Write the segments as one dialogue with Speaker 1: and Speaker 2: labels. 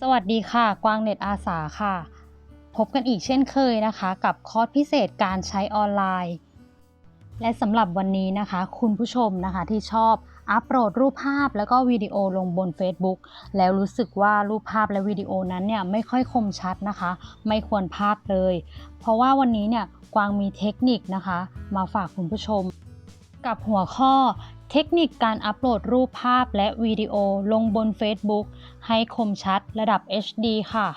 Speaker 1: สวัสดีค่ะ กวางเน็ตอาสาค่ะ พบกันอีกเช่นเคยนะคะ กับคอร์สพิเศษการใช้ออนไลน์ และสำหรับวันนี้นะคะ คุณผู้ชมนะคะที่ชอบอัปโหลดรูปภาพแล้วก็วิดีโอลงบน Facebook แล้วรู้สึกว่ารูปภาพและวิดีโอนั้นเนี่ยไม่ค่อยคมชัดนะคะ ไม่ควรพลาดเลย เพราะว่าวันนี้เนี่ยกวางมีเทคนิคนะคะ มาฝากคุณผู้ชม กับหัวข้อ เทคนิคการอัปโหลดรูปภาพและวิดีโอลงบน Facebook ให้คมชัดระดับ HD ค่ะ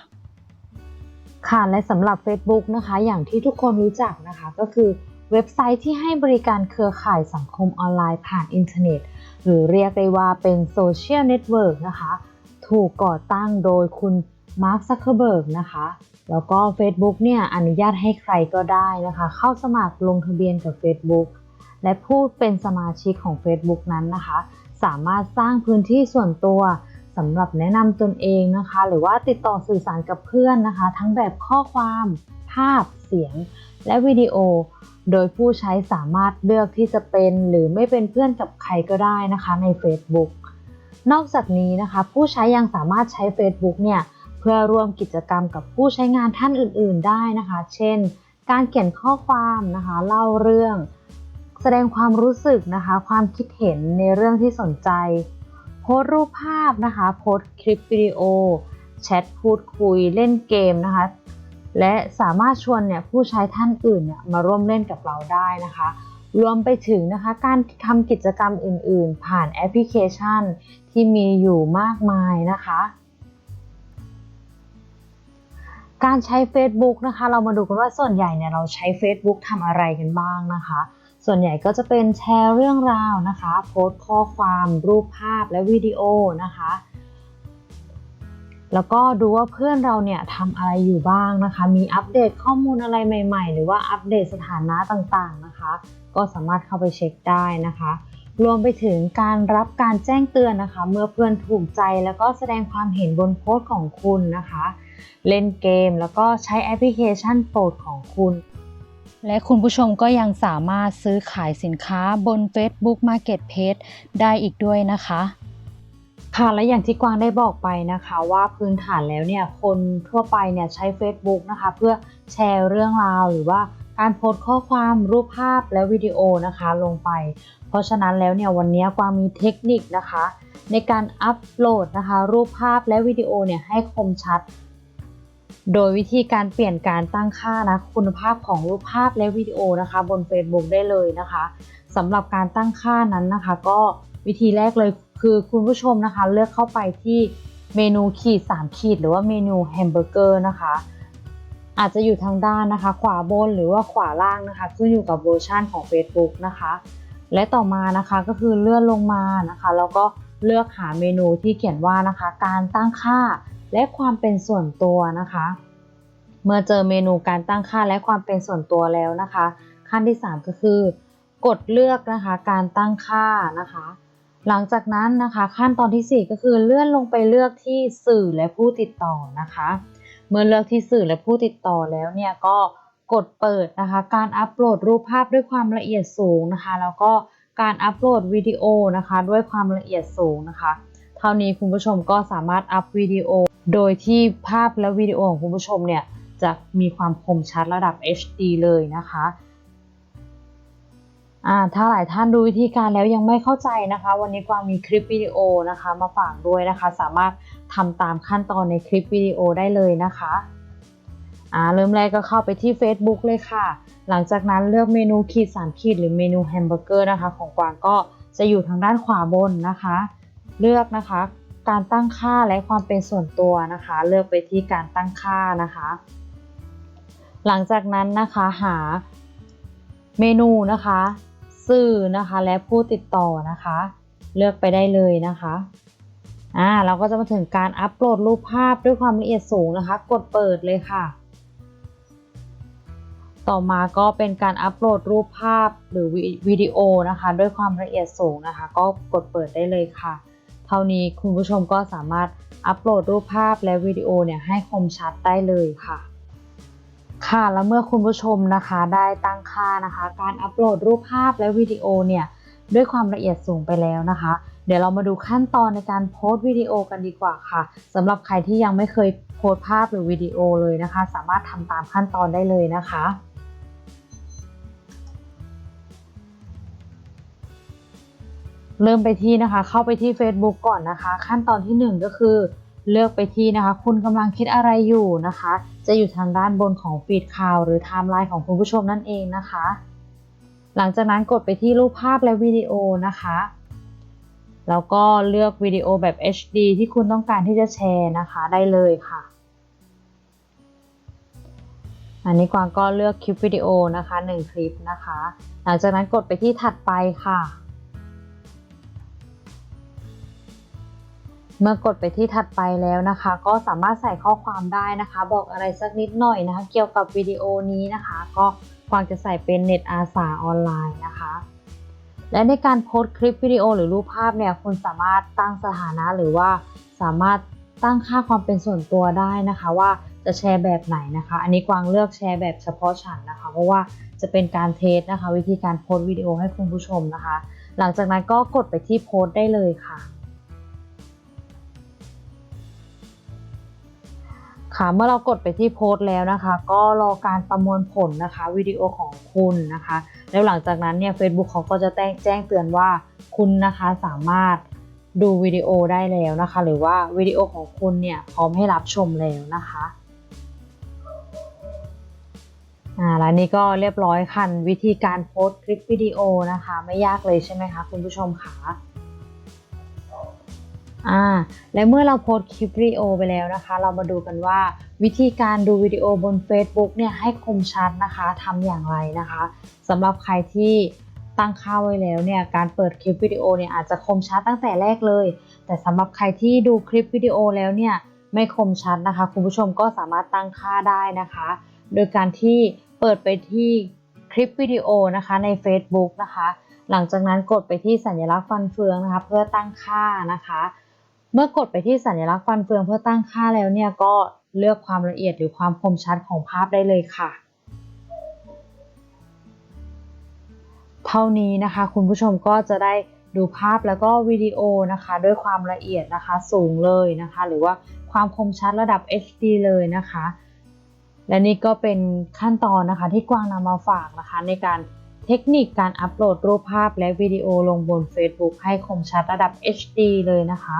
Speaker 2: ค่ะ และสำหรับ Facebook นะคะ อย่างที่ทุกคนรู้จักนะคะ ก็คือเว็บไซต์ที่ให้บริการเครือข่ายสังคมออนไลน์ผ่านอินเทอร์เน็ต หรือเรียกได้ว่าเป็นโซเชียลเน็ตเวิร์กนะคะ ถูกก่อตั้งโดยคุณมาร์คซักเคอร์เบิร์กนะคะ แล้วก็ Facebook เนี่ยอนุญาตให้ใครก็ได้นะคะ เข้าสมัครลงทะเบียนกับ Facebook และผู้เป็นสมาชิกของ Facebook นั้นนะคะ สามารถสร้างพื้นที่ส่วนตัวสำหรับแนะนำตนเองนะคะ หรือว่าติดต่อสื่อสารกับเพื่อนนะคะ ทั้งแบบข้อความ ภาพ เสียง และวิดีโอ โดยผู้ใช้สามารถเลือกที่จะเป็นหรือไม่เป็นเพื่อนกับใครก็ได้นะคะใน Facebook นอกจากนี้นะคะ ผู้ใช้ยังสามารถใช้ Facebook เนี่ยเพื่อร่วมกิจกรรมกับผู้ใช้งานท่านอื่น ๆ ได้นะคะ เช่น การเขียนข้อความนะคะ เล่าเรื่อง แสดงความรู้สึกนะคะ ความคิดเห็นในเรื่องที่สนใจ โพสรูปภาพนะคะ โพสคลิปวิดีโอ แชทพูดคุยเล่นเกมนะคะ และสามารถชวนเนี่ยผู้ใช้ท่านอื่นเนี่ยมาร่วมเล่นกับเราได้นะคะ รวมไปถึงนะคะการทำกิจกรรมอื่น ๆ ผ่านแอปพลิเคชันที่มีอยู่มากมายนะคะการใช้ Facebook นะคะ เรามาดูกันว่าส่วนใหญ่เนี่ยเราใช้ Facebook ทำอะไรกันบ้างนะคะ ส่วนใหญ่ก็จะเป็นแชร์เรื่องราวนะคะ โพสต์ข้อความรูปภาพและวิดีโอนะคะ แล้วก็ดูว่าเพื่อนเราเนี่ยทำอะไรอยู่บ้างนะคะ มีอัปเดตข้อมูลอะไรใหม่ ๆ หรือว่าอัปเดตสถานะต่างๆนะคะ ก็สามารถเข้าไปเช็คได้นะคะ รวมไปถึงการรับการแจ้งเตือนนะคะ เมื่อเพื่อนถูกใจแล้วก็แสดงความเห็นบนโพสต์ของคุณนะคะ เล่นเกมแล้วก็ใช้แอปพลิเคชันโปรดของคุณ
Speaker 1: และคุณผู้ชมก็ยังสามารถซื้อขายสินค้าบน Facebook Marketplace ได้อีกด้วยนะคะ
Speaker 2: ค่ะและอย่างที่กวางได้บอกไปนะคะว่าพื้นฐานแล้วเนี่ยคนทั่วไปเนี่ยใช้ Facebook นะคะเพื่อแชร์เรื่องราวหรือว่าการโพสต์ข้อความรูปภาพและวิดีโอนะคะลงไป เพราะฉะนั้นแล้วเนี่ยวันนี้กวางมีเทคนิคนะคะ ในการอัปโหลดนะคะรูปภาพและวิดีโอเนี่ยให้คมชัด โดยวิธีการเปลี่ยนการตั้งค่านะคุณภาพของรูปภาพและวิดีโอนะคะ บน Facebook ได้เลยนะคะสำหรับการตั้งค่านั้นนะคะ ก็วิธีแรกเลยคือคุณผู้ชมนะคะ เลือกเข้าไปที่เมนูขีด3ขีดหรือว่าเมนูแฮมเบอร์เกอร์นะคะ อาจจะอยู่ทางด้านนะคะ ขวาบนหรือว่าขวาล่างนะคะขึ้นอยู่กับเวอร์ชันของ Facebook นะคะ และต่อมานะคะก็คือเลื่อนลงมานะคะ แล้วก็เลือกหาเมนูที่เขียนว่านะคะ การตั้งค่า และความเป็นส่วนตัวนะคะ เมื่อเจอเมนูการตั้งค่าและความเป็นส่วนตัวแล้วนะคะ ขั้นที่ 3 ก็คือ กดเลือกนะคะการตั้งค่านะคะ หลังจากนั้นนะคะขั้นตอนที่ 4 ก็คือเลื่อนลงไปเลือกที่สื่อและผู้ติดต่อนะคะ เมื่อเลือกที่สื่อและผู้ติดต่อแล้วเนี่ยก็กดเปิดนะคะ การอัปโหลดรูปภาพด้วยความละเอียดสูงนะคะ แล้วก็การอัปโหลดวิดีโอนะคะ ด้วยความละเอียดสูงนะคะ เท่านี้คุณผู้ชมก็สามารถอัพวิดีโอ โดยที่ภาพและวิดีโอของคุณผู้ชมเนี่ยจะมีความคมชัดระดับ HD เลยนะคะถ้าหลายท่านดูวิธีการแล้วยังไม่เข้าใจนะคะ วันนี้กวางมีคลิปวิดีโอนะคะมาฝากด้วยนะคะ สามารถทำตามขั้นตอนในคลิปวิดีโอได้เลยนะคะเริ่มแรกก็เข้าไปที่ Facebook เลยค่ะ หลังจากนั้นเลือกเมนูขีด3ขีดหรือเมนูแฮมเบอร์เกอร์นะคะ ของกวางก็จะอยู่ทางด้านขวาบนนะคะ เลือกนะคะ การตั้งค่าและความเป็นส่วนตัวนะคะ เลือกไปที่การตั้งค่านะคะ หลังจากนั้นนะคะหาเมนูนะคะ สื่อนะคะและผู้ติดต่อนะคะ เลือกไปได้เลยนะคะอ่าเราก็จะมาถึงการอัปโหลดรูปภาพด้วยความละเอียดสูงนะคะ กดเปิดเลยค่ะ ต่อมาก็เป็นการอัปโหลดรูปภาพหรือวิดีโอนะคะ ด้วยความละเอียดสูงนะคะ ก็กดเปิดได้เลยค่ะ เท่านี้คุณผู้ชมก็สามารถอัปโหลดรูปภาพและวิดีโอเนี่ยให้คมชัดได้เลยค่ะ ค่ะแล้วเมื่อคุณผู้ชมนะคะได้ตั้งค่านะคะ การอัปโหลดรูปภาพและวิดีโอเนี่ยด้วยความละเอียดสูงไปแล้วนะคะ เดี๋ยวเรามาดูขั้นตอนในการโพสต์วิดีโอกันดีกว่าค่ะสำหรับใครที่ยังไม่เคยโพสต์ภาพหรือวิดีโอเลยนะคะ สามารถทำตามขั้นตอนได้เลยนะคะ เริ่มไปที่นะคะ เข้าไปที่ Facebook ก่อนนะคะ ขั้นตอนที่ 1 ก็คือ เลือกไปที่นะคะ คุณกำลังคิดอะไรอยู่นะคะ จะอยู่ทางด้านบนของฟีดข่าวหรือไทม์ไลน์ของคุณผู้ชมนั่นเองนะคะ หลังจากนั้นกดไปที่รูปภาพและวิดีโอนะคะ แล้วก็เลือกวิดีโอแบบ HD ที่คุณต้องการที่จะแชร์นะคะได้เลยค่ะ อันนี้กวางก็เลือกคลิปวิดีโอนะคะ 1 คลิปนะคะ หลังจากนั้นกดไปที่ถัดไปค่ะ เมื่อกดไปที่ถัดไปแล้วนะคะ ก็สามารถใส่ข้อความได้นะคะ บอกอะไรสักนิดหน่อยนะคะ เกี่ยวกับวิดีโอนี้นะคะ ก็กวางจะใส่เป็นเน็ตอาสาออนไลน์นะคะ และในการโพสต์คลิปวิดีโอหรือรูปภาพเนี่ยคุณสามารถตั้งสถานะหรือว่าสามารถตั้งค่าความเป็นส่วนตัวได้นะคะ ว่าจะแชร์แบบไหนนะคะ อันนี้กวางเลือกแชร์แบบเฉพาะฉันนะคะ เพราะว่าจะเป็นการเทสนะคะ วิธีการโพสต์วิดีโอให้คุณผู้ชมนะคะ หลังจากนั้นก็กดไปที่โพสต์ได้เลยค่ะ เมื่อเรากดไปที่โพสต์แล้วนะคะ ก็รอการประมวลผลนะคะวิดีโอของคุณนะคะ แล้วหลังจากนั้นเนี่ย Facebook เขาก็จะแจ้งเตือนว่าคุณนะคะสามารถดูวิดีโอได้แล้วนะคะ หรือว่าวิดีโอของคุณเนี่ยพร้อมให้รับชมแล้วนะคะอ่าแล้วนี่ก็เรียบร้อยค่ะวิธีการโพสต์คลิปวิดีโอนะคะ ไม่ยากเลยใช่ไหมคะคุณผู้ชมคะ อ่าและเมื่อเราโพสคลิปวิดีโอไปแล้วนะคะ เรามาดูกันว่า วิธีการดูวิดีโอบน Facebook เนี่ยให้คมชัดนะคะทำอย่างไรนะคะสำหรับใครที่ตั้งค่าไว้แล้วเนี่ยการเปิดคลิปวิดีโอเนี่ยอาจจะคมชัดตั้งแต่แรกเลย แต่สำหรับใครที่ดูคลิปวิดีโอแล้วเนี่ยไม่คมชัดนะคะ คุณผู้ชมก็สามารถตั้งค่าได้นะคะ โดยการที่เปิดไปที่คลิปวิดีโอนะคะใน Facebook นะคะ หลังจากนั้นกดไปที่สัญลักษณ์ฟันเฟืองนะคะ เพื่อตั้งค่านะคะ เมื่อกดไปที่สัญลักษณ์ฟันเฟืองเพื่อตั้งค่าแล้วเนี่ยก็เลือกความละเอียดหรือความคมชัดของภาพได้เลยค่ะ เท่านี้นะคะคุณผู้ชมก็จะได้ดูภาพแล้วก็วิดีโอนะคะ ด้วยความละเอียดนะคะสูงเลยนะคะ หรือว่าความคมชัดระดับ HD เลยนะคะ และนี่ก็เป็นขั้นตอนนะคะที่กวางนำมาฝากนะคะ ในการเทคนิคการอัปโหลดรูปภาพและวิดีโอลงบน Facebook ให้คมชัดระดับ HD เลยนะคะ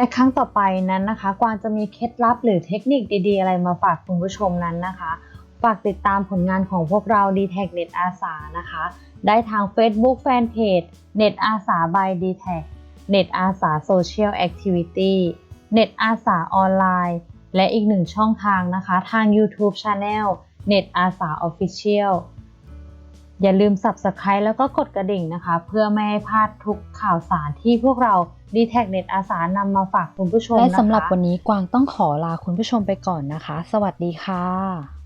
Speaker 2: และครั้งต่อไปนั้นนะคะ กวางจะมีเคล็ดลับหรือเทคนิคดีๆ อะไรมาฝากคุณผู้ชมนั้นนะคะ ฝากติดตามผลงานของพวกเรา d t a c Net อาสานะคะ ได้ทาง Facebook Fanpage Net อาสา by d t a c Net อาสา Social Activity Net อาสาออนไลน์ และอีกหนึ่งช่องทางนะคะ ทาง YouTube Channel Net อาสา Official อย่าลืม Subscribe แล้วก็กดกระดิ่งนะคะ เพื่อไม่ให้พลาดทุกข่าวสารที่พวกเรา ดีแท็กเน็ตอาสานำมาฝากคุณผู้ชม
Speaker 1: และ
Speaker 2: นะคะ
Speaker 1: สำหรับวันนี้กวางต้องขอลาคุณผู้ชมไปก่อนนะคะ สวัสดีค่ะ